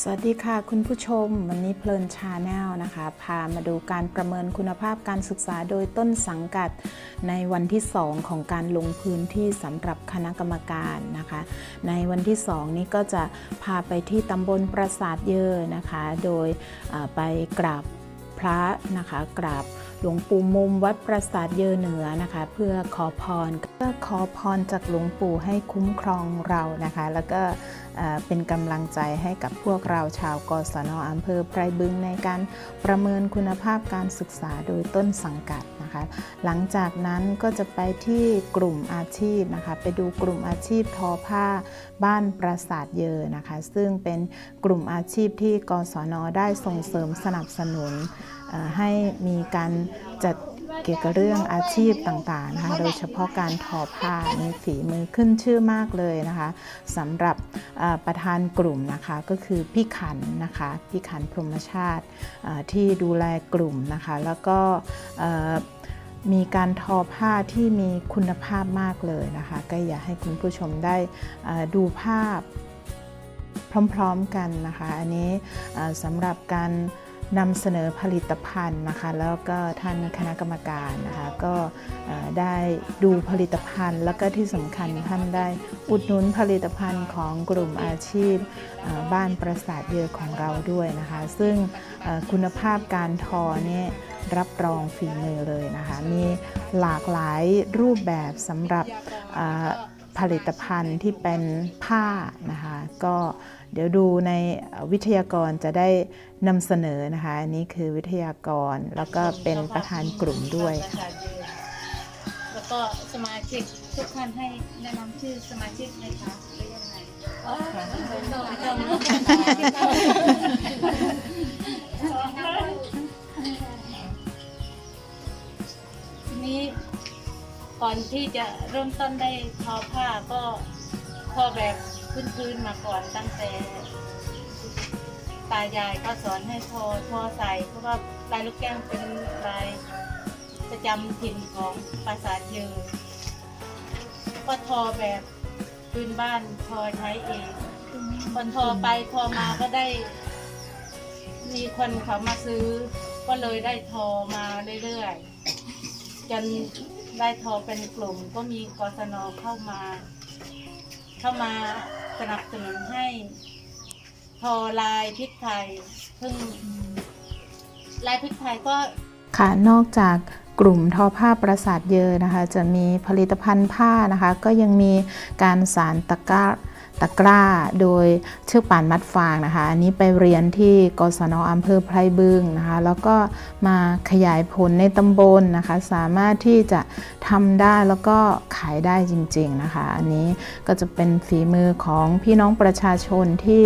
สวัสดีค่ะคุณผู้ชม วันนี้เพลินชาแนลนะคะ พามาดูการประเมินคุณภาพการศึกษาโดยต้นสังกัดในวันที่ 2 ของการลงพื้นที่สำหรับคณะกรรมการนะคะ ในวันที่ 2 นี้ก็จะพาไปที่ตำบลปราสาทเยอนะคะ โดยไปกราบพระนะคะกราบ หลวงปู่มุมวัดปราสาทเยอเหนือนะคะ เพื่อขอพรเพื่อขอพรจากหลวงปู่ให้คุ้มครองเรานะคะ แล้วก็เป็นกำลังใจให้กับพวกเราชาวกศนอำเภอไพรบึงในการประเมินคุณภาพการศึกษาโดยต้นสังกัดนะคะ หลังจากนั้นก็จะไปที่กลุ่มอาชีพนะคะ ไปดูกลุ่มอาชีพทอผ้าบ้านปราสาทเยอนะคะ ซึ่งเป็นกลุ่มอาชีพที่กศนได้ส่งเสริมสนับสนุน ให้มีการจัดเกี่ยวกับเรื่องอาชีพต่างๆนะคะ โดยเฉพาะการทอผ้ามีฝีมือขึ้นชื่อมากเลยนะคะสำหรับประธานกลุ่มนะคะก็คือพี่ขันนะคะพี่ขันพรหมชาติที่ดูแลกลุ่มนะคะ แล้วก็มีการทอผ้าที่มีคุณภาพมากเลยนะคะ ก็อยากให้คุณผู้ชมได้ดูภาพพร้อมๆกันนะคะ อันนี้สำหรับการ นำเสนอผลิตภัณฑ์นะคะ แล้วก็ท่านคณะกรรมการนะคะก็ได้ดูผลิตภัณฑ์ แล้วก็ที่สำคัญท่านได้อุดหนุนผลิตภัณฑ์ของกลุ่มอาชีพบ้านประสาทเยอของเราด้วยนะคะ ซึ่งคุณภาพการทอเนี่ยรับรองฝีมือเลยนะคะ มีหลากหลายรูปแบบสำหรับ ผลิตภัณฑ์ที่เป็นผ้านะคะก็เดี๋ยวดูในวิทยากรจะได้นำเสนอนะคะอันนี้คือวิทยากรแล้วก็เป็นประธานกลุ่มด้วยแล้วก็สมาชิกทุกท่านให้แนะนำชื่อสมาชิกไหมคะหรือยังไงไม่ต้องไม่ต้องทีนี้ ก่อนที่จะเริ่มต้นได้ทอผ้าก็ทอแบบพื้นๆมาก่อนตั้งแต่ตายายก็สอนให้ทอทอใส่เพราะว่าลายลูกแก้วเป็นลายประจำถิ่นของปราสาทเยอก็ทอแบบพื้นบ้านทอใช้เองคนทอไปทอมาก็ได้ มีคนเขามาซื้อ ก็เลยได้ทอมาเรื่อยๆจน ได้ทอเป็นกลุ่มก็มีกศนเข้ามา เข้ามาสนับสนุนให้ ทอลายพริกไทยเพิ่งลายพริกไทยก็ค่ะนอกจากกลุ่มทอผ้าประสาทเยอนะคะ จะมีผลิตภัณฑ์ผ้านะคะ ก็ยังมีการสารตะกร้า ตะกร้าโดยเชือกป่านมัดฟางนะคะ อันนี้ไปเรียนที่กศนอำเภอไพรบึงนะคะ แล้วก็มาขยายผลในตำบลนะคะ สามารถที่จะทำได้แล้วก็ขายได้จริง ๆนะคะ อันนี้ก็จะเป็นฝีมือของพี่น้องประชาชนที่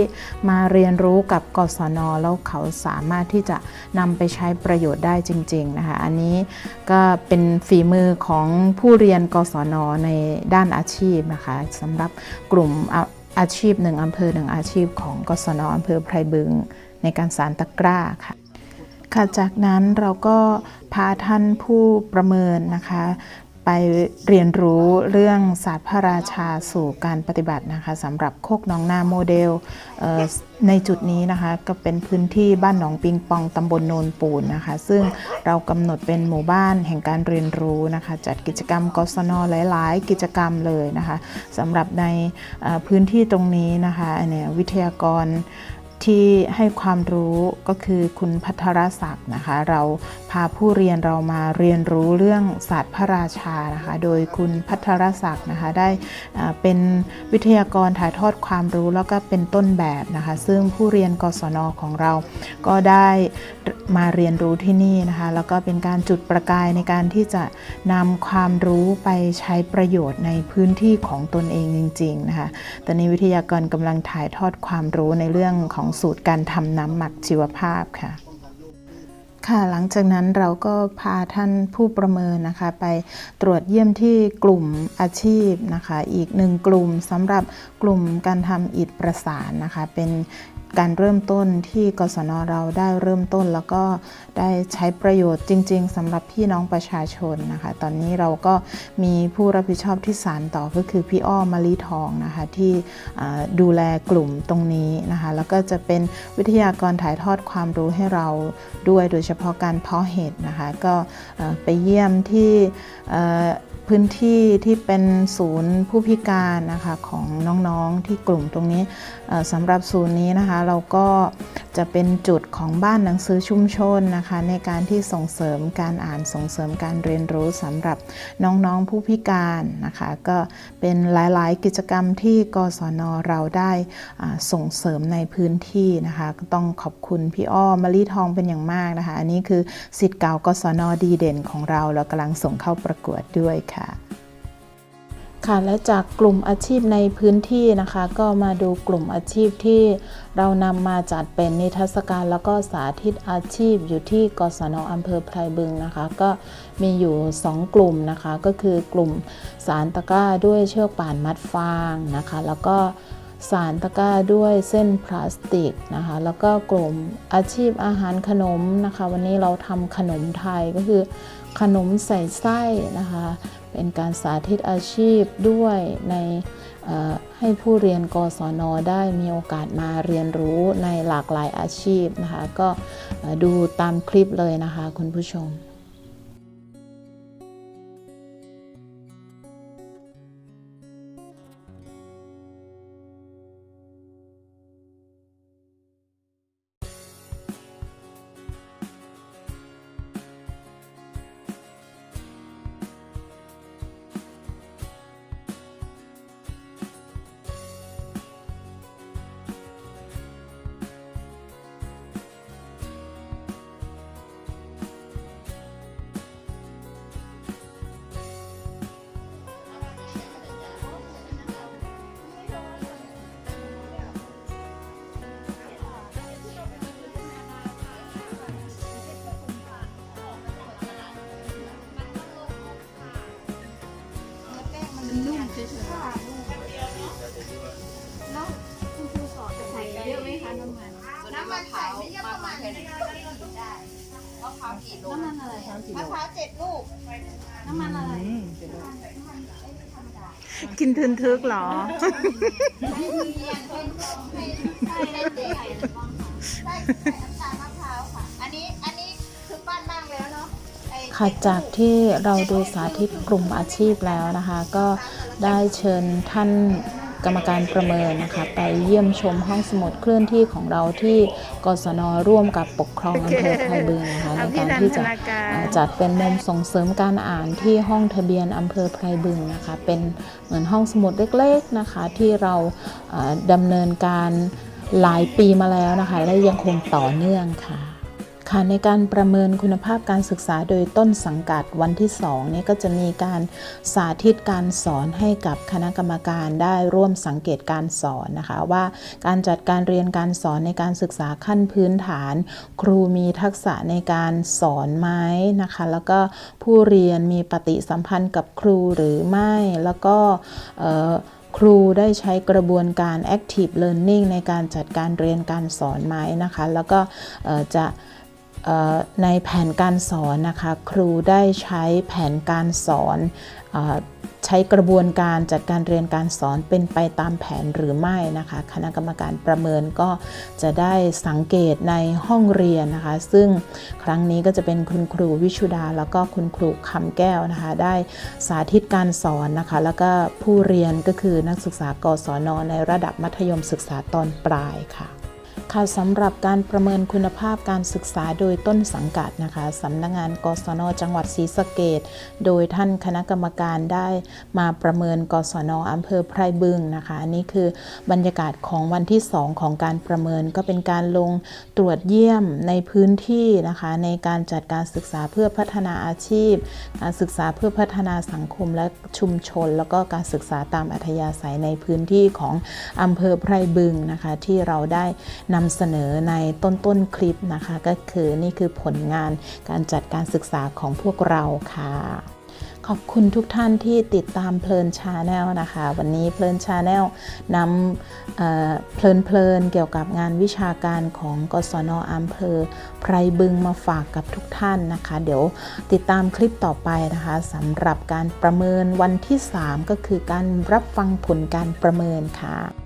มาเรียนรู้กับกศนแล้วเขาสามารถที่จะนำไปใช้ประโยชน์ได้จริง ๆนะคะ อันนี้ก็เป็นฝีมือของผู้เรียนกศนในด้านอาชีพนะคะสำหรับกลุ่ม อาชีพหนึ่งอำเภอหนึ่งอาชีพของกศนอำเภอไพรบึง ในการสารตะกร้าค่ะค่ะจากนั้นเราก็พาท่านผู้ประเมินนะคะ ไปเรียนรู้เรื่องศาสตร์พระราชาสู่การปฏิบัตินะคะสำหรับโคกหนองนาโมเดลเในจุดนี้นะคะก็เป็นพื้นที่บ้านหนองปิงปองตำบลโนนปูนนะคะ ซึ่งเรากำหนดเป็นหมู่บ้านแห่งการเรียนรู้นะคะ จัดกิจกรรมกศนหลาย ๆ กิจกรรมเลยนะคะสำหรับในพื้นที่ตรงนี้นะคะเนี่ยวิทยากร ที่ให้ความรู้ก็คือคุณพัทรศักดิ์นะคะ เราพาผู้เรียนเรามาเรียนรู้เรื่องศาสตร์พระราชานะคะ โดยคุณพัทรศักดิ์นะคะได้เป็นวิทยากรถ่ายทอดความรู้แล้วก็เป็นต้นแบบนะคะ ซึ่งผู้เรียนกศนของเราก็ได้มาเรียนรู้ที่นี่นะคะ แล้วก็เป็นการจุดประกายในการที่จะนำความรู้ไปใช้ประโยชน์ในพื้นที่ของตนเองจริงๆนะคะตอนนี้วิทยากรกำลังถ่ายทอดความรู้ในเรื่องของสูตรการทำน้ำหมักชีวภาพค่ะ ค่ะหลังจากนั้นเราก็พาท่านผู้ประเมินนะคะ ไปตรวจเยี่ยมที่กลุ่มอาชีพนะคะ อีกหนึ่งกลุ่มสำหรับกลุ่มการทำอิฐประสานนะคะ เป็น การเริ่มต้นที่กศนเราได้เริ่มต้นแล้วก็ได้ใช้ประโยชน์จริง ๆสำหรับพี่น้องประชาชนนะคะ ตอนนี้เราก็มีผู้รับผิดชอบที่สารต่อก็คือพี่อ้อมมะลิทองนะคะที่ดูแลกลุ่มตรงนี้นะคะแล้วก็จะเป็นวิทยากรถ่ายทอดความรู้ให้เราด้วยโดยเฉพาะการเพาะเห็ดนะคะก็ไปเยี่ยมที่ พื้นที่ที่เป็นศูนย์ผู้พิการนะคะของน้องๆที่กลุ่มตรงนี้สำหรับศูนย์นี้นะคะเราก็จะเป็นจุดของบ้านหนังสือชุมชนนะคะในการที่ส่งเสริมการอ่านส่งเสริมการเรียนรู้สำหรับน้องๆผู้พิการนะคะก็เป็นหลายๆกิจกรรมที่กศนเราได้ส่งเสริมในพื้นที่นะคะก็ต้องขอบคุณพี่อ้อมะลิทองเป็นอย่างมากนะคะ อันนี้คือสิทธิ์เก่ากศนดีเด่นของเราเรากำลังส่งเข้าประกวดด้วยค่ะค่ะและจากกลุ่มอาชีพในพื้นที่นะคะ ก็มาดูกลุ่มอาชีพที่เรานำมาจัดเป็นนิทรรศการแล้วก็สาธิตอาชีพอยู่ที่กศนอำเภอไพรบึงนะคะ ก็มีอยู่ 2 กลุ่มนะคะ ก็คือกลุ่มสารตะกร้าด้วยเชือกป่านมัดฟางนะคะ แล้วก็สารตะกร้าด้วยเส้นพลาสติกนะคะ แล้วก็กลุ่มอาชีพอาหารขนมนะคะ วันนี้เราทำขนมไทยก็คือ ขนมใส่ไส้นะคะ เป็นการสาธิตอาชีพด้วยในให้ผู้เรียนกศนได้มีโอกาสมาเรียนรู้ในหลากหลายอาชีพนะคะ ก็ดูตามคลิปเลยนะคะคุณผู้ชมะพร้าวกี่ลูกน้ำมันอะไรคะมะพร้าวเจ็ดลูก น้ำมันอะไรกินทึนทึกหรอให้เรียนให้ให้ให้เล่นเด็กใส่ใส่น้ำตาลมะพร้าวค่ะ อันนี้ อันนี้คือปั้นบ้างแล้วเนาะไอ้ค่ะจากที่เราดูสาธิตกลุ่มอาชีพแล้วนะคะ ก็ได้เชิญท่าน กรรมการประเมินนะคะ ไปเยี่ยมชมห้องสมุดเคลื่อนที่ของเราที่กศนร่วมกับปกครองอำเภอไทยบึงนะคะในการที่จะจัดเป็นมุมส่งเสริมการอ่านที่ห้องทะเบียนอำเภอไพรบึงนะคะ เป็นเหมือนห้องสมุดเล็กๆนะคะ ที่เราอ่าดำเนินการหลายปีมาแล้วนะคะ และยังคงต่อเนื่องค่ะ ค่ะในการประเมินคุณภาพการศึกษาโดยต้นสังกัดวันที่2นี้ก็จะมีการสาธิตการสอนให้กับคณะกรรมการได้ร่วมสังเกตการสอนนะคะ ว่าการจัดการเรียนการสอนในการศึกษาขั้นพื้นฐาน ครูมีทักษะในการสอนไหมนะคะ แล้วก็ผู้เรียนมีปฏิสัมพันธ์กับครูหรือไม่แล้วก็ครูได้ใช้กระบวนการ active learning ในการจัดการเรียนการสอนไหมนะคะ แล้วก็จะ ในแผนการสอนนะคะครูได้ใช้แผนการสอนอใช้กระบวนการจัดการเรียนการสอนเป็นไปตามแผนหรือไม่นะคะ คณะกรรมการประเมินก็จะได้สังเกตในห้องเรียนนะคะ ซึ่งครั้งนี้ก็จะเป็นคุณครูวิชุดา แล้วก็คุณครูคำแก้วนะคะ ได้สาธิตการสอนนะคะ แล้วก็ผู้เรียนก็คือนักศึกษากศนในระดับมัธยมศึกษาตอนปลายค่ะ ค่ะสำหรับการประเมินคุณภาพการศึกษาโดยต้นสังกัดนะคะสำนักงานกศนจังหวัดศรีสะเกดโดยท่านคณะกรรมการได้มาประเมินกศนอำเภอไพรบึงนะคะอันนี้คือบรรยากาศของวันที่ 2 ของการประเมินก็เป็นการลงตรวจเยี่ยมในพื้นที่นะคะในการจัดการศึกษาเพื่อพัฒนาอาชีพ การศึกษาเพื่อพัฒนาสังคมและชุมชน แล้วก็การศึกษาตามอัธยาศัยในพื้นที่ของอำเภอไพรบึงนะคะที่เราได้นำเสนอในต้นต้นๆคลิปนะคะ ก็คือนี่คือผลงานการจัดการศึกษาของพวกเราค่ะ ขอบคุณทุกท่านที่ติดตามเพลินชาแนลนะคะ วันนี้เพลินชาแนลนำเเพลินเพลินเกี่ยวกับงานวิชาการของกศนอำเภอไพรบึงมาฝากกับทุกท่านนะคะ เดี๋ยวติดตามคลิปต่อไปนะคะสำหรับการประเมินวันที่ 3 ก็คือการรับฟังผลการประเมินค่ะ